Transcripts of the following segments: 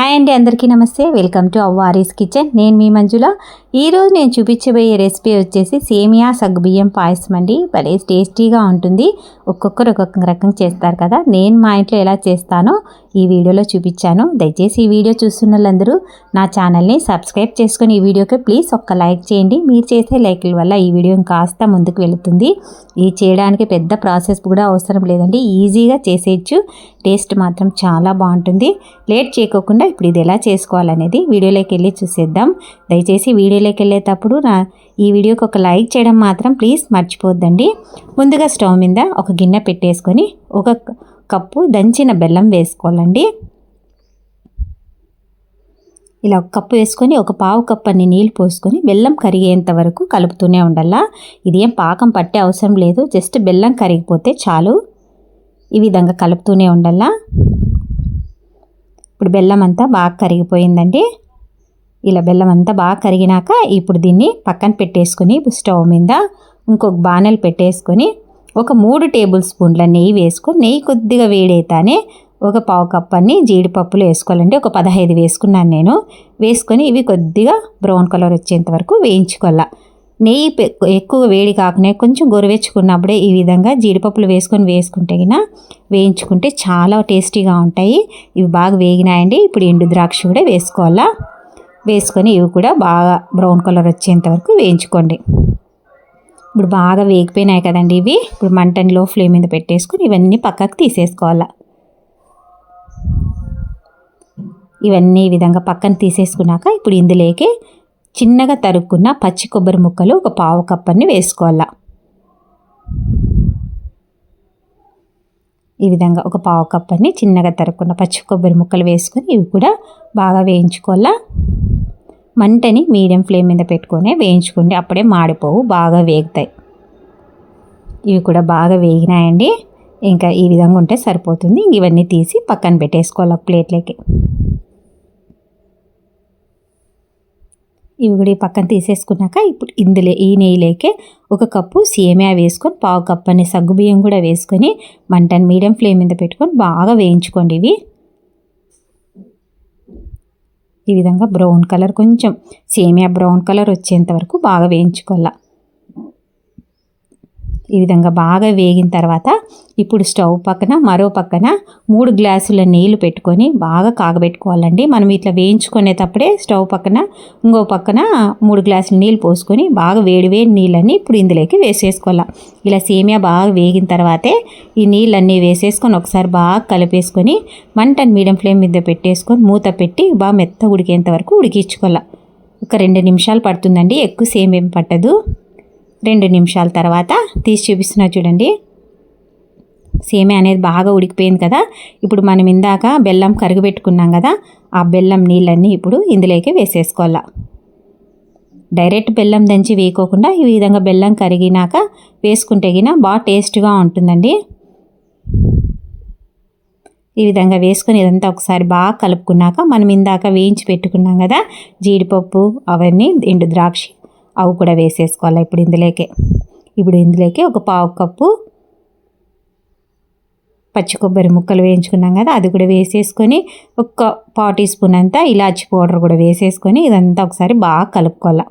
Hi అండి అందరికీ నమస్తే. Welcome to Avvari's kitchen. నేను మీ మంజుల. ఈరోజు నేను చూపించబోయే రెసిపీ వచ్చేసి సేమియా సగ్గుబియ్యం పాయసం అండి. భలే టేస్టీగా ఉంటుంది. ఒక్కొక్కరు ఒక్కొక్క రకం చేస్తారు కదా. నేను మా ఇంట్లో ఎలా చేస్తానో ఈ వీడియోలో చూపించాను. దయచేసి ఈ వీడియో చూస్తున్న వాళ్ళందరూ నా ఛానల్ని సబ్స్క్రైబ్ చేసుకుని ఈ వీడియోకి ప్లీజ్ ఒక్క లైక్ చేయండి. మీరు చేసే లైక్ల వల్ల ఈ వీడియో కాస్త ముందుకు వెళుతుంది. ఇది చేయడానికి పెద్ద ప్రాసెస్ కూడా అవసరం లేదండి. ఈజీగా చేసేయచ్చు. టేస్ట్ మాత్రం చాలా బాగుంటుంది. లేట్ చేయకోకుండా ఇప్పుడు ఇది ఎలా చేసుకోవాలనేది వీడియోలోకి వెళ్ళి చూసేద్దాం. దయచేసి వీడియోలోకి వెళ్ళేటప్పుడు నా ఈ వీడియోకి ఒక లైక్ చేయడం మాత్రం ప్లీజ్ మర్చిపోద్దండి. ముందుగా స్టవ్ మీద ఒక గిన్నె పెట్టేసుకొని ఒక కప్పు దంచిన బెల్లం వేసుకోవాలండి. ఇలా ఒక కప్పు వేసుకొని ఒక పావు కప్పు అన్ని నీళ్ళు పోసుకొని బెల్లం కరిగేంత వరకు కలుపుతూనే ఉండాలా? ఇది ఏం పాకం పట్టే అవసరం లేదు జస్ట్ బెల్లం కరిగిపోతే చాలు. ఈ విధంగా కలుపుతూనే ఉండాలా? ఇప్పుడు బెల్లం అంతా బాగా కరిగిపోయిందండి. ఇలా బెల్లం అంతా బాగా కరిగినాక ఇప్పుడు దీన్ని పక్కన పెట్టేసుకొని స్టవ్ మీద ఇంకొక బాణలు పెట్టేసుకొని ఒక మూడు టేబుల్ స్పూన్ల నెయ్యి వేసుకొని నెయ్యి కొద్దిగా వేడైతేనే ఒక పావు కప్ అన్ని జీడిపప్పులు వేసుకోవాలండి. ఒక పదహైదు వేసుకున్నాను నేను. వేసుకొని ఇవి కొద్దిగా బ్రౌన్ కలర్ వచ్చేంత వరకు వేయించుకోవాలా. నెయ్యి ఎక్కువ వేడి కాకుండా కొంచెం గొరవెచ్చుకున్నప్పుడే ఈ విధంగా జీడిపప్పులు వేసుకొని వేసుకుంటే వేయించుకుంటే చాలా టేస్టీగా ఉంటాయి. ఇవి బాగా వేగినాయండి. ఇప్పుడు ఎండు ద్రాక్ష కూడా వేసుకోవాలా. వేసుకొని ఇవి కూడా బాగా బ్రౌన్ కలర్ వచ్చేంత వరకు వేయించుకోండి. ఇప్పుడు బాగా వేగిపోయినాయి కదండి ఇవి. ఇప్పుడు మంటని లో ఫ్లేమ్ మీద పెట్టేసుకొని ఇవన్నీ పక్కకు తీసేసుకోవాలా. ఇవన్నీ ఈ విధంగా పక్కన తీసేసుకున్నాక ఇప్పుడు ఇందులోకి చిన్నగా తరుక్కున్న పచ్చి కొబ్బరి ముక్కలు ఒక పావు కప్పని వేసుకోవాలా. ఈ విధంగా ఒక పావు కప్పని చిన్నగా తరుక్కున్న పచ్చి కొబ్బరి ముక్కలు వేసుకొని ఇవి కూడా బాగా వేయించుకోవాలా. మంటని మీడియం ఫ్లేమ్ మీద పెట్టుకొని వేయించుకోండి. అప్పుడే మాడిపోవు బాగా వేగుతాయి. ఇవి కూడా బాగా వేగినాయండి. ఇంకా ఈ విధంగా ఉంటే సరిపోతుంది. ఇవన్నీ తీసి పక్కన పెట్టేసుకోవాలి ప్లేట్లోకి. ఇవి కూడా పక్కన తీసేసుకున్నాక ఇప్పుడు ఇందులో ఈ నెయ్యిలోకే ఒక కప్పు సేమియా వేసుకొని పావు కప్పు అనే సగ్గుబియ్యం కూడా వేసుకొని మంటని మీడియం ఫ్లేమ్ మీద పెట్టుకొని బాగా వేయించుకోండి ఇవి. ఈ విధంగా బ్రౌన్ కలర్ కొంచెం సేమియా బ్రౌన్ కలర్ వచ్చేంత వరకు బాగా వేయించుకోవాలి. ఈ విధంగా బాగా వేగిన తర్వాత ఇప్పుడు స్టవ్ పక్కన మరో పక్కన మూడు గ్లాసుల నీళ్ళు పెట్టుకొని బాగా కాగబెట్టుకోవాలండి. మనం ఇట్లా వేయించుకునేటప్పుడే స్టవ్ పక్కన ఇంకో పక్కన మూడు గ్లాసుల నీళ్ళు పోసుకొని బాగా వేడి వేడి నీళ్ళన్నీ ఇప్పుడు ఇందులోకి వేసేసుకోవాలి. ఇలా సేమియా బాగా వేగిన తర్వాతే ఈ నీళ్ళన్నీ వేసేసుకొని ఒకసారి బాగా కలిపేసుకొని మంటను మీడియం ఫ్లేమ్ మీద పెట్టేసుకొని మూత పెట్టి బాగా మెత్త ఉడికేంత వరకు ఉడికించుకోవాలి. ఒక రెండు నిమిషాలు పడుతుందండి. ఎక్కువ సేమ్ ఏం పట్టదు. రెండు నిమిషాల తర్వాత తీసి చూపిస్తున్నా చూడండి. సేమే అనేది బాగా ఉడికిపోయింది కదా. ఇప్పుడు మనం ఇందాక బెల్లం కరిగిపెట్టుకున్నాం కదా. ఆ బెల్లం నీళ్ళన్నీ ఇప్పుడు ఇందులోకి వేసేసుకోవాలా. డైరెక్ట్ బెల్లం దంచి వేయకోకుండా ఈ విధంగా బెల్లం కరిగినాక వేసుకుంటే గిన బాగా టేస్ట్గా ఉంటుందండి. ఈ విధంగా వేసుకొని ఇదంతా ఒకసారి బాగా కలుపుకున్నాక మనం ఇందాక వేయించి పెట్టుకున్నాం కదా. జీడిపప్పు అవన్నీ ఎండు ద్రాక్ష అవి కూడా వేసేసుకోవాలి ఇప్పుడు ఇందులోకే. ఇప్పుడు ఇందులోకి ఒక పావు కప్పు పచ్చి కొబ్బరి ముక్కలు వేయించుకున్నాం కదా అది కూడా వేసేసుకొని ఒక పావు టీ స్పూన్ అంతా ఇలాచి పౌడర్ కూడా వేసేసుకొని ఇదంతా ఒకసారి బాగా కలుపుకోవాలి.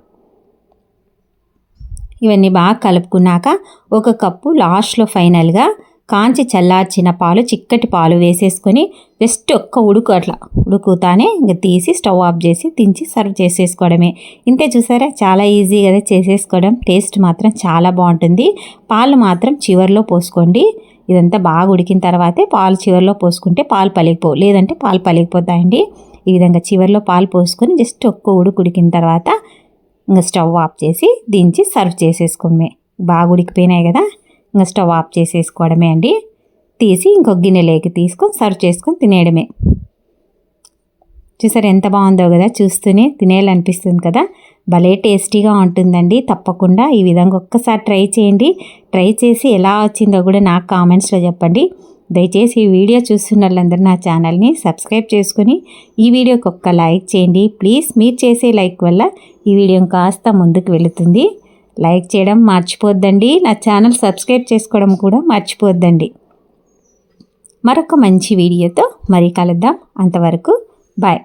ఇవన్నీ బాగా కలుపుకున్నాక ఒక కప్పు లాస్ట్లో ఫైనల్గా కాంచి చల్లార్చిన పాలు చిక్కటి పాలు వేసేసుకొని జస్ట్ ఒక్క ఉడుకు అట్లా ఉడుకుతానే ఇంకా తీసి స్టవ్ ఆఫ్ చేసి దించి సర్వ్ చేసేసుకోవడమే. ఇంతే చూసారా? చాలా ఈజీ కదా చేసేసుకోవడం. టేస్ట్ మాత్రం చాలా బాగుంటుంది. పాలు మాత్రం చివరిలో పోసుకోండి. ఇదంతా బాగా ఉడికిన తర్వాతే పాలు చివరిలో పోసుకుంటే పాలు పలిగిపో లేదంటే పాలు పలిగిపోతాయండి. ఈ విధంగా చివరిలో పాలు పోసుకొని జస్ట్ ఒక్క ఉడుకు ఉడికిన తర్వాత ఇంకా స్టవ్ ఆఫ్ చేసి దించి సర్వ్ చేసేసుకోమే బాగా ఉడికిపోయినాయి కదా? ఇంకా స్టవ్ ఆఫ్ చేసేసుకోవడమే అండి. తీసి ఇంకొక గిన్నెలోకి తీసుకొని సర్వ్ చేసుకొని తినేయడమే. చూసారు ఎంత బాగుందో కదా చూస్తూనే తినేయాలనిపిస్తుంది కదా. భలే టేస్టీగా ఉంటుందండి. తప్పకుండా ఈ విధంగా ఒక్కసారి ట్రై చేయండి. ట్రై చేసి ఎలా వచ్చిందో కూడా నాకు కామెంట్స్లో చెప్పండి. దయచేసి ఈ వీడియో చూస్తున్న వాళ్ళందరూ నా ఛానల్ని సబ్స్క్రైబ్ చేసుకుని ఈ వీడియోకి ఒక్క లైక్ చేయండి. ప్లీజ్ మీరు చేసే లైక్ వల్ల ఈ వీడియో కాస్త ముందుకు వెళుతుంది. లైక్ చేయడం మర్చిపోద్దండి. నా ఛానల్ సబ్స్క్రైబ్ చేసుకోవడం కూడా మర్చిపోద్దండి. మరొక మంచి వీడియోతో మరీ కలుద్దాం. అంతవరకు బాయ్.